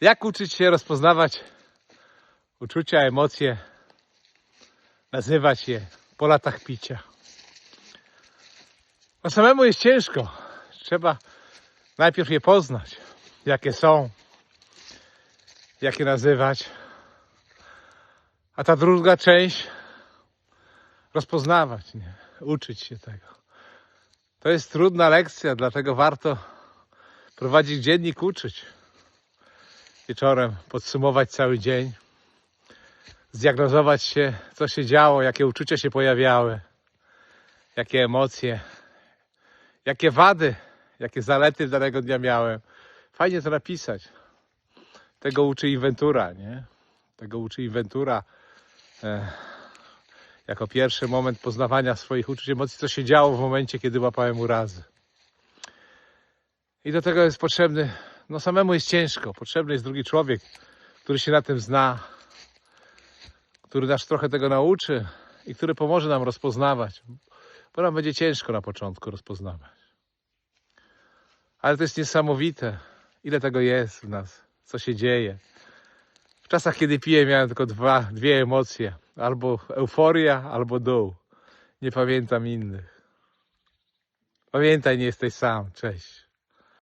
Jak uczyć się rozpoznawać uczucia, emocje, nazywać je po latach picia? Bo samemu jest ciężko. Trzeba najpierw je poznać, jakie są, jak je nazywać. A ta druga część rozpoznawać, nie? uczyć się tego. To jest trudna lekcja, dlatego warto prowadzić dziennik, uczyć. Wieczorem podsumować cały dzień, zdiagnozować się, co się działo, jakie uczucia się pojawiały, jakie emocje, jakie wady, jakie zalety danego dnia miałem. Fajnie to napisać. Tego uczy inwentura, nie? Tego uczy inwentura. E, jako pierwszy moment poznawania swoich uczuć, emocji, co się działo w momencie, kiedy łapałem urazy. I do tego jest potrzebny, no samemu jest ciężko, potrzebny jest drugi człowiek, który się na tym zna, który nas trochę tego nauczy i który pomoże nam rozpoznawać, bo nam będzie ciężko na początku rozpoznawać. Ale to jest niesamowite, ile tego jest w nas, co się dzieje. W czasach, kiedy piję, miałem tylko dwa, dwie emocje. Albo euforia, albo dół. Nie pamiętam innych. Pamiętaj, nie jesteś sam. Cześć.